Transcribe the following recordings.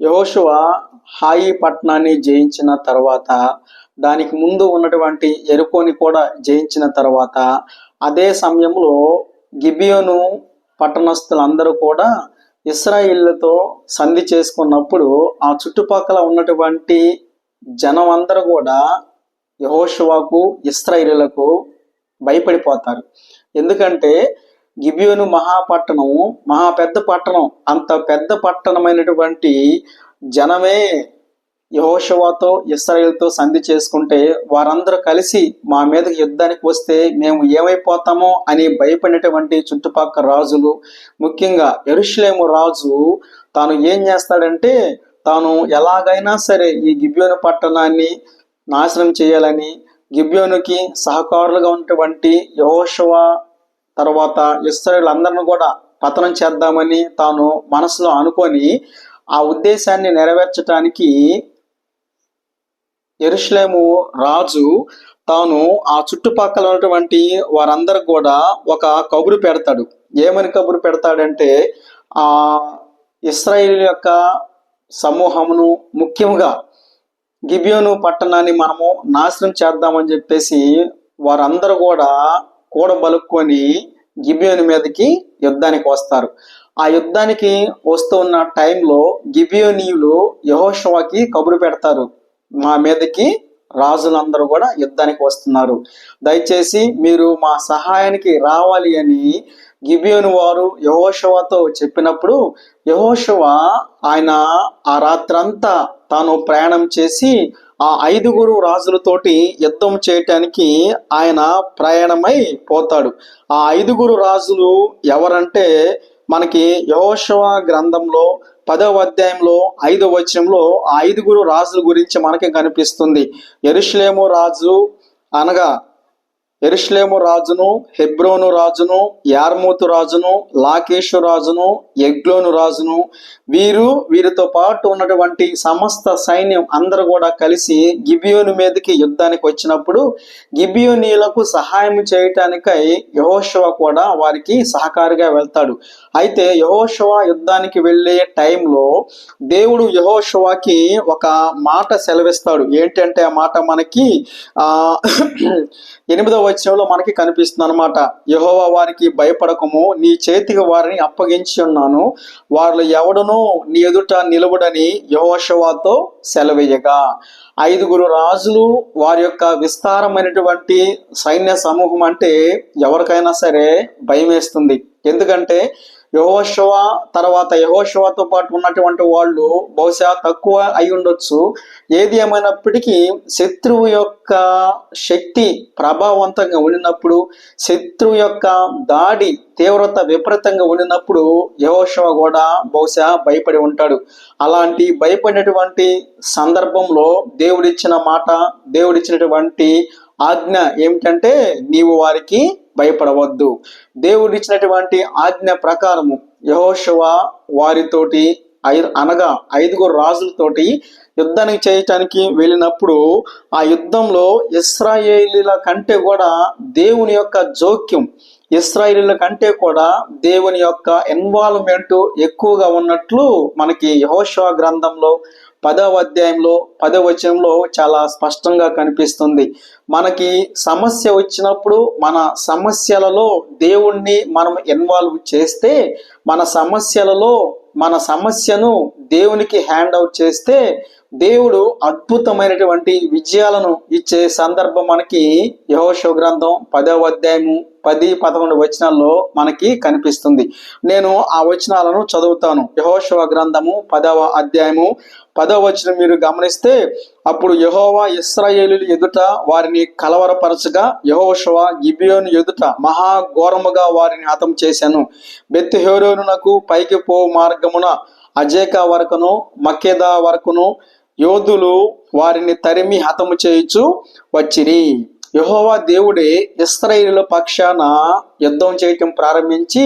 యహోశువ హాయి పట్టణాన్ని జయించిన తర్వాత దానికి ముందు ఉన్నటువంటి ఎరుకోని కూడా జయించిన తర్వాత అదే సమయంలో గిబియోను పట్టణస్థులందరూ కూడా ఇస్రాయిల్లతో సంధి చేసుకున్నప్పుడు ఆ చుట్టుపక్కల ఉన్నటువంటి జనం అందరూ కూడా యహోశువాకు ఇస్రాయిలకు భయపడిపోతారు. ఎందుకంటే గిబియోను మహాపట్టణం మహా పెద్ద పట్టణం. అంత పెద్ద పట్టణమైనటువంటి జనమే యహోషవాతో ఇస్రాయేల్తో సంధి చేసుకుంటే వారందరూ కలిసి మా మీదకి యుద్ధానికి వస్తే మేము ఏమైపోతామో అని భయపడినటువంటి చుట్టుపక్కల రాజులు ముఖ్యంగా ఎరుషులేము రాజు తాను ఏం చేస్తాడంటే తాను ఎలాగైనా సరే ఈ గిబ్యోను పట్టణాన్ని నాశనం చేయాలని గిబ్యోనుకి సహకారులుగా ఉన్నటువంటి యహోషవా తర్వాత ఇస్రాయిలందరిని కూడా పతనం చేద్దామని తాను మనసులో అనుకొని ఆ ఉద్దేశాన్ని నెరవేర్చడానికి ఎరుషలేము రాజు తాను ఆ చుట్టుపక్కల ఉన్నటువంటి వారందరికి కూడా ఒక కబురు పెడతాడు. ఏమని కబురు పెడతాడంటే ఆ ఇస్రాయిల్ యొక్క సమూహమును ముఖ్యంగా గిబియోను పట్టణాన్ని మనము నాశనం చేద్దామని చెప్పేసి వారందరూ కూడా కూడబలుక్కొని గిబియోని మీదకి యుద్ధానికి వస్తారు. ఆ యుద్ధానికి వస్తున్న టైంలో గిబియోనీయులు యహోషవాకి కబురు పెడతారు. మా మీదకి రాజులందరూ కూడా యుద్ధానికి వస్తున్నారు. దయచేసి మీరు మా సహాయానికి రావాలి అని గిబియోని వారు యహోషవతో చెప్పినప్పుడు యహోషవ ఆయన ఆ రాత్రంతా తాను ప్రయాణం చేసి ఆ ఐదుగురు రాజులతోటి యుద్ధం చేయటానికి ఆయన ప్రయాణమై పోతాడు. ఆ ఐదుగురు రాజులు ఎవరంటే మనకి యహోషవ గ్రంథంలో పదవ అధ్యాయంలో ఐదవ వచనంలో ఆ ఐదుగురు రాజుల గురించి మనకి కనిపిస్తుంది. ఎరుషులేము రాజు అనగా ఎరుష్లేము రాజును హెబ్రోను రాజును యార్మూతు రాజును లాకేషు రాజును ఎగ్లోను రాజును వీరు వీరితో పాటు ఉన్నటువంటి సమస్త సైన్యం అందరూ కూడా కలిసి గిబియోను మీదకి యుద్ధానికి వచ్చినప్పుడు గిబియోనీలకు సహాయం చేయటానికై యహోశవ కూడా వారికి సహకారిగా వెళ్తాడు. అయితే యహోశవ యుద్ధానికి వెళ్ళే టైంలో దేవుడు యహోశవాకి ఒక మాట సెలవిస్తాడు. ఏంటంటే ఆ మాట మనకి ఎనిమిదవ వచనంలో మనకి కనిపిస్తుంది అనమాట యహోవా వారికి భయపడకము నీ చేతికి వారిని అప్పగించి ఉన్నాను. వారిలో ఎవడనూ నీ ఎదుట నిలబడని యహోషవాతో సెలవేయగా ఐదుగురు రాజులు వారి యొక్క విస్తారమైనటువంటి సైన్య సమూహం అంటే ఎవరికైనా సరే భయం వేస్తుంది ఎందుకంటే యహోశవ తర్వాత యహోశవతో పాటు ఉన్నటువంటి వాళ్ళు బహుశా తక్కువ అయి ఉండొచ్చు. ఏది ఏమైనప్పటికీ శత్రువు యొక్క శక్తి ప్రభావవంతంగా ఉండినప్పుడు శత్రువు యొక్క దాడి తీవ్రత విపరీతంగా ఉండినప్పుడు యహోశవ కూడా బహుశా భయపడి ఉంటాడు. అలాంటి భయపడినటువంటి సందర్భంలో దేవుడిచ్చిన మాట దేవుడిచ్చినటువంటి ఆజ్ఞ ఏమిటంటే నీవు వారికి భయపడవద్దు. దేవుడిచ్చినటువంటి ఆజ్ఞ ప్రకారము యహోశవ వారితోటి అనగా ఐదుగురు రాజులతోటి యుద్ధానికి చేయటానికి వెళ్ళినప్పుడు ఆ యుద్ధంలో ఇస్రాయేలీల కంటే కూడా దేవుని యొక్క జోక్యం ఇస్రాయేలీల కంటే కూడా దేవుని యొక్క ఇన్వాల్వ్మెంట్ ఎక్కువగా ఉన్నట్లు మనకి యహోశవ గ్రంథంలో పదవ అధ్యాయంలో పదవ వచనంలో చాలా స్పష్టంగా కనిపిస్తుంది. మనకి సమస్య వచ్చినప్పుడు మన సమస్యలలో దేవుణ్ణి మనం ఇన్వాల్వ్ చేస్తే మన సమస్యలలో మన సమస్యను దేవునికి హ్యాండ్ అవుట్ చేస్తే దేవుడు అద్భుతమైనటువంటి విజయాలను ఇచ్చే సందర్భం మనకి యహోశవ గ్రంథం పదవ అధ్యాయము పది పదకొండు వచనాల్లో మనకి కనిపిస్తుంది. నేను ఆ వచనాలను చదువుతాను. యహోశవ గ్రంథము పదవ అధ్యాయము పదవ వచనం మీరు గమనిస్తే అప్పుడు యహోవా ఇస్రాయేలు ఎదుట వారిని కలవరపరచగా యహోశవ గిబియోను ఎదుట మహా ఘోరముగా వారిని హతం చేశాను. బెత్తిహోరోనునకు పైకి పో మార్గమున అజేకా వరకును మకేదా వరకును యోధులు వారిని తరిమి హతము చేయుచు వచ్చిరి. యహోవా దేవుడే ఇస్రాయిల్ పక్షాన యుద్ధం చేయటం ప్రారంభించి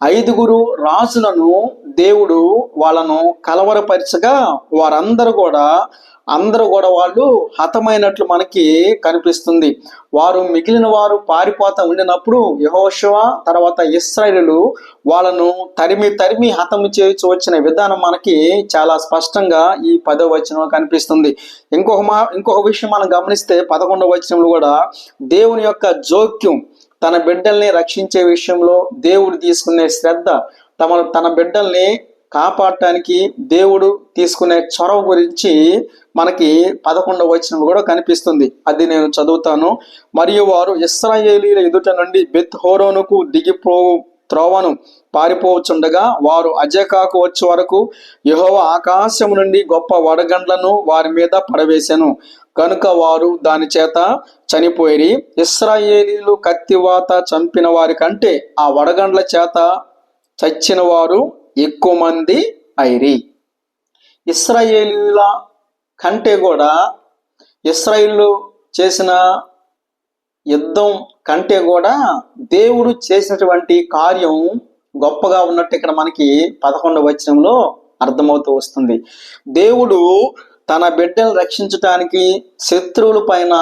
ఐదుగురు రాజులను దేవుడు వాళ్ళను కలవరపరచగా వారందరూ కూడా అందరూ కూడా వాళ్ళు హతమైనట్లు మనకి కనిపిస్తుంది. వారు మిగిలిన వారు పారిపోతా ఉండినప్పుడు యహోశివ తర్వాత ఇస్రాయిలు వాళ్ళను తరిమి తరిమి హతము చేయొచ్చు వచ్చిన విధానం మనకి చాలా స్పష్టంగా ఈ పదో వచనంలో కనిపిస్తుంది. ఇంకొక మా ఇంకొక విషయం మనం గమనిస్తే పదకొండవ వచనంలో కూడా దేవుని యొక్క జోక్యం తన బిడ్డల్ని రక్షించే విషయంలో దేవుడు తీసుకునే శ్రద్ధ తమ తన బిడ్డల్ని కాపాడటానికి దేవుడు తీసుకునే చొరవ గురించి మనకి పదకొండవ వచనం కూడా కనిపిస్తుంది. అది నేను చదువుతాను. మరియు వారు ఇస్రాయేలీల ఎదుట నుండి బెత్ హోరోనుకు దిగిపో త్రోవను. పారిపోవచ్చుండగా వారు అజకాకు వచ్చే వరకు యహోవ ఆకాశం నుండి గొప్ప వడగండ్లను వారి మీద పడవేశాను కనుక వారు దాని చేత చనిపోయి ఇస్రాయేలీలు కత్తివాత చంపిన వారి కంటే ఆ వడగండ్ల చేత చచ్చిన వారు ఎక్కువ మంది ఐరి ఇస్రాయేలీల కంటే కూడా ఇస్రాయిల్ చేసిన యుద్ధం కంటే కూడా దేవుడు చేసినటువంటి కార్యం గొప్పగా ఉన్నట్టు ఇక్కడ మనకి పదకొండవ వచనంలో అర్థమవుతూ వస్తుంది. దేవుడు తన బిడ్డను రక్షించటానికి శత్రువుల పైన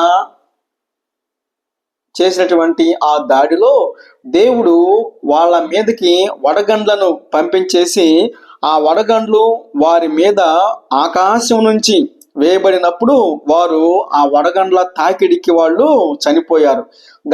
చేసినటువంటి ఆ దాడిలో దేవుడు వాళ్ళ మీదకి వడగండ్లను పంపించేసి ఆ వడగండ్లు వారి మీద ఆకాశం నుంచి వేయబడినప్పుడు వారు ఆ వడగండ్ల తాకిడికి వాళ్ళు చనిపోయారు.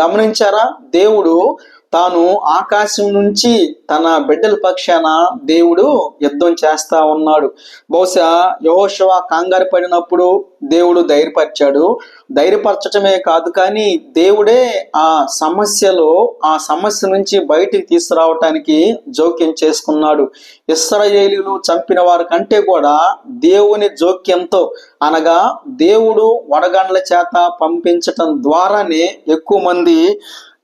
గమనించారా? దేవుడు తాను ఆకాశం నుంచి తన బిడ్డల పక్షాన దేవుడు యుద్ధం చేస్తా ఉన్నాడు. బహుశా యహోశవ కంగారు పడినప్పుడు దేవుడు ధైర్యపరిచాడు. ధైర్యపరచటమే కాదు కానీ దేవుడే ఆ సమస్యలో ఆ సమస్య నుంచి బయటికి తీసుకురావటానికి జోక్యం చేసుకున్నాడు. ఇస్రయేలీలు చంపిన వారి కంటే కూడా దేవుని జోక్యంతో అనగా దేవుడు వడగండ్ల చేత పంపించటం ద్వారానే ఎక్కువ మంది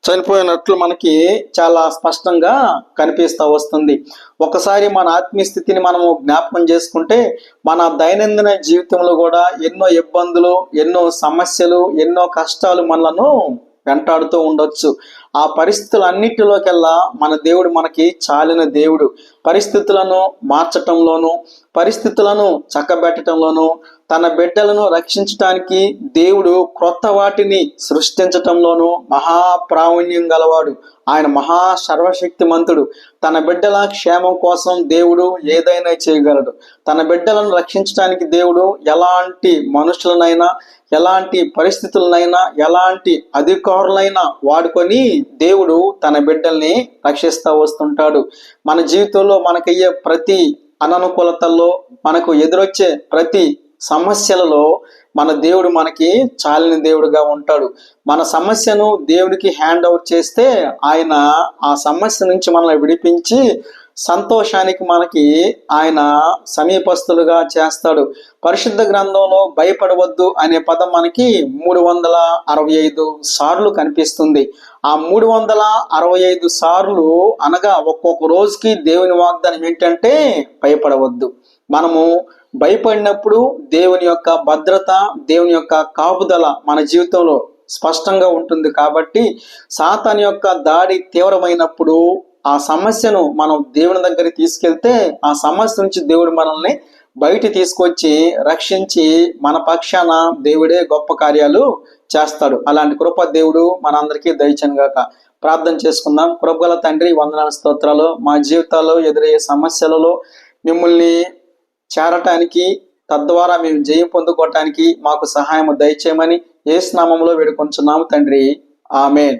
చనిపోయినట్లు మనకి చాలా స్పష్టంగా కనిపిస్తూ వస్తుంది. ఒకసారి మన ఆత్మీయ స్థితిని మనము జ్ఞాపకం చేసుకుంటే మన దైనందిన జీవితంలో కూడా ఎన్నో ఇబ్బందులు ఎన్నో సమస్యలు ఎన్నో కష్టాలు మనలను వెంటాడుతూ ఉండొచ్చు. ఆ పరిస్థితులన్నిటిలోకెల్లా మన దేవుడు మనకి చాలిన దేవుడు. పరిస్థితులను మార్చటంలోను పరిస్థితులను చక్కబెట్టడంలోను తన బిడ్డలను రక్షించటానికి దేవుడు క్రొత్త వాటిని సృష్టించటంలోనూ మహాప్రావీణ్యం గలవాడు. ఆయన మహా సర్వశక్తిమంతుడు. తన బిడ్డల క్షేమం కోసం దేవుడు ఏదైనా చేయగలడు. తన బిడ్డలను రక్షించడానికి దేవుడు ఎలాంటి మనుషులనైనా ఎలాంటి పరిస్థితులనైనా ఎలాంటి అధికారులైనా వాడుకొని దేవుడు తన బిడ్డల్ని రక్షిస్తూ వస్తుంటాడు. మన జీవితంలో మనకయ్యే ప్రతి అననుకూలతల్లో మనకు ఎదురొచ్చే ప్రతి సమస్యలలో మన దేవుడు మనకి చాలిన దేవుడుగా ఉంటాడు. మన సమస్యను దేవుడికి హ్యాండ్ ఓవర్ చేస్తే ఆయన ఆ సమస్య నుంచి మనల్ని విడిపించి సంతోషానికి మనకి ఆయన సమీపస్తులుగా చేస్తాడు. పరిశుద్ధ గ్రంథంలో భయపడవద్దు అనే పదం మనకి మూడు వందల అరవై ఐదు సార్లు కనిపిస్తుంది. ఆ మూడు వందల అరవై ఐదు సార్లు అనగా ఒక్కొక్క రోజుకి దేవుని వాగ్దానం ఏంటంటే భయపడవద్దు. మనము భయపడినప్పుడు దేవుని యొక్క భద్రత దేవుని యొక్క కాపుదల మన జీవితంలో స్పష్టంగా ఉంటుంది కాబట్టి సాతాన్ యొక్క దాడి తీవ్రమైనప్పుడు ఆ సమస్యను మనం దేవుని దగ్గరికి తీసుకెళ్తే ఆ సమస్య నుంచి దేవుడు మనల్ని బయట తీసుకొచ్చి రక్షించి మన పక్షాన దేవుడే గొప్ప కార్యాలు చేస్తాడు. అలాంటి కృప దేవుడు మనందరికీ దయచను గాక ప్రార్థన చేసుకుందాం. కృపగల తండ్రి వందనాల స్తోత్రాలు. మా జీవితాల్లో ఎదురయ్యే సమస్యలలో మిమ్మల్ని చేరటానికి తద్వారా మేము జయం పొందుకోవటానికి మాకు సహాయం దయచేయమని ఏ స్నామంలో వేడుకొంచున్నాము తండ్రి. ఆమెన్.